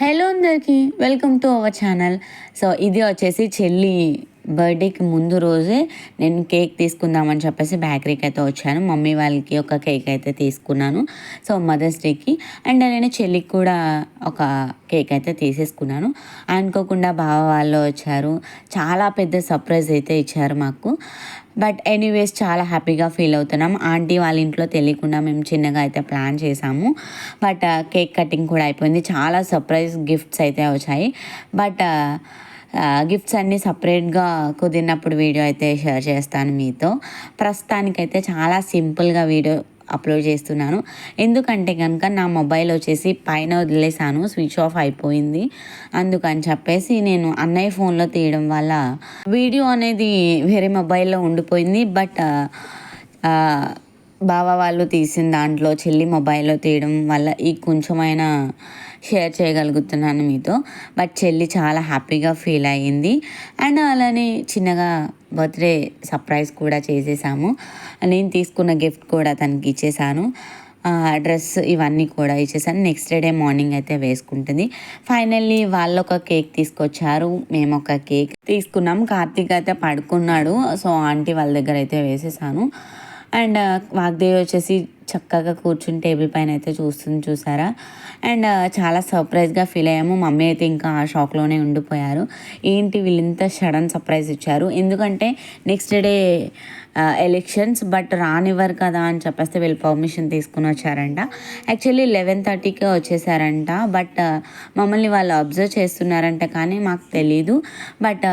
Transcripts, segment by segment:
Hello అందరికీ welcome to our channel. So ఇది వచ్చేసి చెల్లి బర్త్డేకి ముందు రోజే నేను కేక్ తీసుకుందామని చెప్పేసి బేకరీకి అయితే వచ్చాను. మమ్మీ వాళ్ళకి ఒక కేక్ అయితే తీసుకున్నాను. సో మదర్స్ డేకి. అండ్ నేను చెల్లికి కూడా ఒక కేక్ అయితే తీసేసుకున్నాను. అనుకోకుండా బావ వాళ్ళు వచ్చారు. చాలా పెద్ద సర్ప్రైజ్ అయితే ఇచ్చారు మాకు. బట్ ఎనీవేస్ చాలా హ్యాపీగా ఫీల్ అవుతున్నాం. ఆంటీ వాళ్ళ ఇంట్లో తెలియకుండా మేము చిన్నగా అయితే ప్లాన్ చేసాము బట్ కేక్ కటింగ్ కూడా అయిపోయింది. చాలా సర్ప్రైజ్ గిఫ్ట్స్ అయితే వచ్చాయి. బట్ గిఫ్ట్స్ అన్నీ సపరేట్గా కుదిరినప్పుడు వీడియో అయితే షేర్ చేస్తాను మీతో. ప్రస్తుతానికైతే చాలా సింపుల్గా వీడియో అప్లోడ్ చేస్తున్నాను. ఎందుకంటే కనుక నా మొబైల్ వచ్చేసి పైన వదిలేసాను స్విచ్ ఆఫ్ అయిపోయింది. అందుకని చెప్పేసి నేను అన్నయ్య ఫోన్లో తీయడం వల్ల వీడియో అనేది వేరే మొబైల్లో ఉండిపోయింది. బట్ బావ వాళ్ళు తీసిన దాంట్లో చెల్లి మొబైల్లో తీయడం వల్ల ఈ కొంచెమైనా షేర్ చేయగలుగుతున్నాను మీతో. బట్ చెల్లి చాలా హ్యాపీగా ఫీల్ అయ్యింది. అండ్ అలానే చిన్నగా బర్త్డే సర్ప్రైజ్ కూడా చేసేసాము. నేను తీసుకున్న గిఫ్ట్ కూడా తనకి ఇచ్చేసాను. డ్రెస్ ఇవన్నీ కూడా ఇచ్చేసాను. నెక్స్ట్ డే మార్నింగ్ అయితే వేసుకుంటుంది. ఫైనల్లీ వాళ్ళు ఒక కేక్ తీసుకొచ్చారు. మేము ఒక కేక్ తీసుకున్నాం. కార్తీక్ అయితే పడుకున్నాడు. సో ఆంటీ వాళ్ళ దగ్గర అయితే వేసేసాను. అండ్ uh, వాగ్దేవి వచ్చేసి చక్కగా కూర్చుని టేబుల్ పైన అయితే చూస్తుంది చూసారా? అండ్ చాలా సర్ప్రైజ్గా ఫీల్ అయ్యాము. మమ్మీ అయితే ఇంకా ఆ షాక్లోనే ఉండిపోయారు. ఏంటి వీళ్ళు ఇంత సడన్ సర్ప్రైజ్ ఇచ్చారు? ఎందుకంటే నెక్స్ట్ డే ఎలక్షన్స్ బట్ రానివ్వరు కదా అని చెప్పేస్తే వీళ్ళు పర్మిషన్ తీసుకుని వచ్చారంట. యాక్చువల్లీ లెవెన్ థర్టీకే వచ్చేసారంట బట్ మమ్మల్ని వాళ్ళు అబ్జర్వ్ చేస్తున్నారంట కానీ మాకు తెలీదు. బట్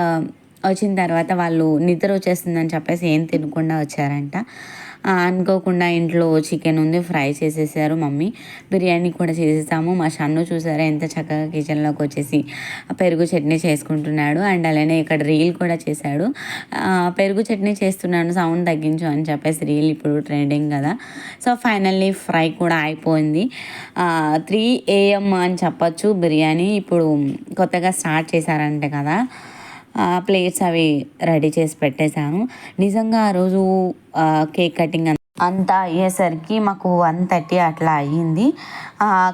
వచ్చిన తర్వాత వాళ్ళు నిద్ర వచ్చేస్తుందని చెప్పేసి ఏం తినకుండా వచ్చారంట. అనుకోకుండా ఇంట్లో చికెన్ ఉంది ఫ్రై చేసేసారు మమ్మీ. బిర్యానీ కూడా చేసేసాము. మా షన్ను చూసారా ఎంత చక్కగా కిచెన్లోకి వచ్చేసి పెరుగు చట్నీ చేసుకుంటున్నాడు. అండ్ అలానే ఇక్కడ రీల్ కూడా చేశాడు. పెరుగు చట్నీ చేస్తున్నాను సౌండ్ తగ్గించు అని చెప్పేసి రీల్ ఇప్పుడు ట్రెండింగ్ కదా. సో ఫైనల్లీ ఫ్రై కూడా అయిపోయింది. త్రీ ఏఎం అని చెప్పచ్చు బిర్యానీ. ఇప్పుడు కొత్తగా స్టార్ట్ చేశారంటే కదా. ప్లేట్స్ అవి రెడీ చేసి పెట్టేశాను. నిజంగా ఆ రోజు కేక్ కటింగ్ అంతా అయ్యేసరికి మాకు వన్ థర్టీ అట్లా అయ్యింది.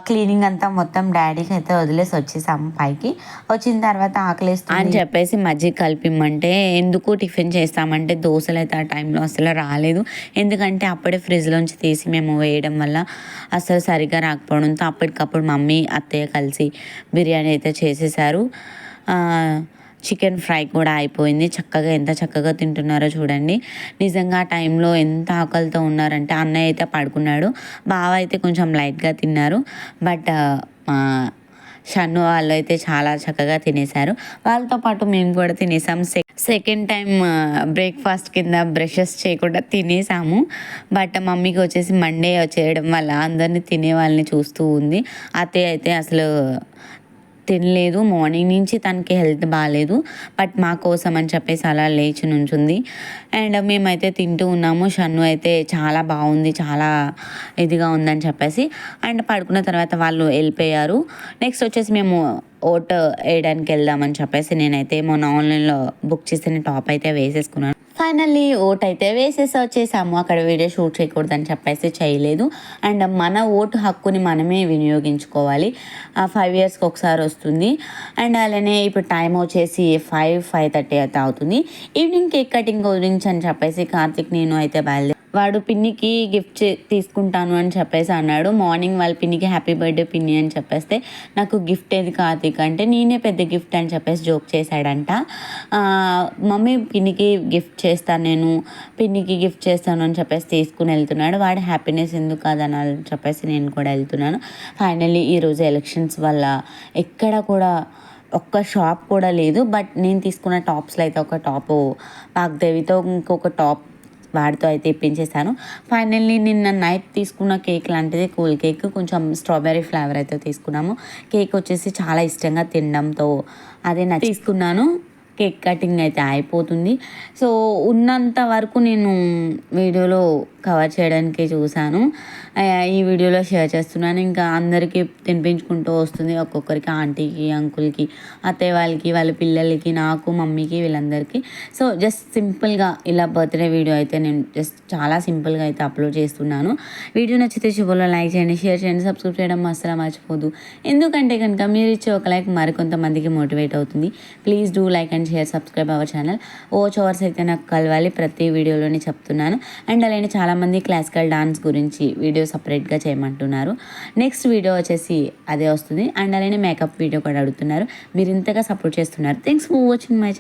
క్లీనింగ్ అంతా మొత్తం డాడీకి అయితే వదిలేసి వచ్చేసాము పైకి. వచ్చిన తర్వాత ఆకలిస్తుంది. అని చెప్పేసి మజ్జిగ కలిపిమ్మంటే ఎందుకు టిఫిన్ చేస్తామంటే దోశలు అయితే ఆ టైంలో అసలు రాలేదు. ఎందుకంటే అప్పుడే ఫ్రిడ్జ్లోంచి తీసి మేము వేయడం వల్ల అసలు సరిగా రాకపోవడంతో అప్పటికప్పుడు మమ్మీ అత్తయ్య కలిసి బిర్యానీ అయితే చేసేసారు. చికెన్ ఫ్రై కూడా అయిపోయింది. చక్కగా ఎంత చక్కగా తింటున్నారో చూడండి. నిజంగా ఆ టైంలో ఎంత ఆకలితో ఉన్నారంటే అన్నయ్య అయితే పడుకున్నాడు. బావ అయితే కొంచెం లైట్గా తిన్నారు. బట్ షన్ను వాళ్ళు అయితే చాలా చక్కగా తినేశారు. వాళ్ళతో పాటు మేము కూడా తినేసాం. సెకండ్ టైం బ్రేక్ఫాస్ట్ కింద బ్రషెస్ చేయకుండా తినేసాము. బట్ మమ్మీకి వచ్చేసి మండే చేయడం వల్ల అందరినీ తినే వాళ్ళని చూస్తూ ఉంది. అత్తయ్య అయితే అసలు తినలేదు. మార్నింగ్ నుంచి తనకి హెల్త్ బాగాలేదు బట్ మా కోసం అని చెప్పేసి అలా లేచి నుంచుంది. అండ్ మేమైతే తింటూ ఉన్నాము. షన్ను అయితే చాలా బాగుంది. చాలా ఇదిగా ఉందని చెప్పేసి. అండ్ పడుకున్న తర్వాత వాళ్ళు వెళ్ళిపోయారు. నెక్స్ట్ వచ్చేసి మేము ఓట్ వేయడానికి వెళ్దామని చెప్పేసి నేనైతే మొన్న ఆన్లైన్లో బుక్ చేసిన టాప్ అయితే వేసేసుకున్నాను. ఫైనల్లీ ఓట్ అయితే వేసేసి వచ్చేసాము అక్కడ వీడియో షూట్ చేయకూడదని చెప్పేసి చేయలేదు. అండ్ మన ఓటు హక్కుని మనమే వినియోగించుకోవాలి. ఫైవ్ ఇయర్స్కి ఒకసారి వస్తుంది. అండ్ అలానే ఇప్పుడు టైం వచ్చేసి ఫైవ్ ఫైవ్ థర్టీ అయితే అవుతుంది. ఈవినింగ్ కేక్ కటింగ్ గురించి అని చెప్పేసి కార్తిక్ నేను అయితే బయలుదేరి వాడు పిన్నికి గిఫ్ట్ తీసుకుంటాను అని చెప్పేసి అన్నాడు. మార్నింగ్ వాళ్ళ పిన్నికి హ్యాపీ బర్త్డే పిన్ని అని చెప్పేస్తే నాకు గిఫ్ట్ ఏది కార్తీక్ అంటే నేనే పెద్ద గిఫ్ట్ అని చెప్పేసి జోక్ చేశాడంట. మమ్మీ పిన్నికి గిఫ్ట్ చేస్తాను నేను పిన్నికి గిఫ్ట్ చేస్తాను అని చెప్పేసి తీసుకుని వెళ్తున్నాడు. వాడి హ్యాపీనెస్ ఎందుకు కాదని చెప్పేసి నేను కూడా వెళ్తున్నాను. ఫైనల్లీ ఈరోజు ఎలక్షన్స్ వల్ల ఎక్కడ కూడా ఒక్క షాప్ కూడా లేదు. బట్ నేను తీసుకున్న టాప్స్లో అయితే ఒక టాపు పాక్దేవితో ఇంకొక టాప్ వాడితో అయితే ఇప్పించేసాను ఫైనల్లీ నిన్న నైట్ తీసుకున్న కేక్ లాంటిది కూల్ కేక్ కొంచెం స్ట్రాబెర్రీ ఫ్లేవర్ అయితే తీసుకున్నాము. కేక్ వచ్చేసి చాలా ఇష్టంగా తినడంతో అదే నా తీసుకున్నాను. కేక్ కటింగ్ అయితే అయిపోతుంది. సో ఉన్నంత వరకు నేను వీడియోలో కవర్ చేయడానికి చూశాను. ఈ వీడియోలో షేర్ చేస్తున్నాను. ఇంకా అందరికీ తినిపించుకుంటూ వస్తుంది. ఒక్కొక్కరికి ఆంటీకి అంకుల్కి అత్తయ్య వాళ్ళకి వాళ్ళ పిల్లలకి నాకు మమ్మీకి వీళ్ళందరికీ. సో జస్ట్ సింపుల్గా ఇలా బర్త్డే వీడియో అయితే నేను జస్ట్ చాలా సింపుల్గా అయితే అప్లోడ్ చేస్తున్నాను. వీడియో నచ్చితే శుభలో లైక్ చేయండి షేర్ చేయండి సబ్స్క్రైబ్ చేయడం అసలు మర్చిపోదు. ఎందుకంటే కనుక మీరు ఇచ్చే ఒక లైక్ మరికొంతమందికి మోటివేట్ అవుతుంది. Please do like and share subscribe our channel ఓచ్ అవర్స్ అయితే నాకు కలవాలి ప్రతి వీడియోలోనే చెప్తున్నాను. అండ్ అలానే చాలామంది క్లాసికల్ డాన్స్ గురించి వీడియో సపరేట్గా చేయమంటున్నారు. నెక్స్ట్ వీడియో వచ్చేసి అదే వస్తుంది. అండ్ అలానే మేకప్ వీడియో కూడా అడుగుతున్నారు. మీరు ఇంతగా సపోర్ట్ చేస్తున్నారు. Thanks for watching my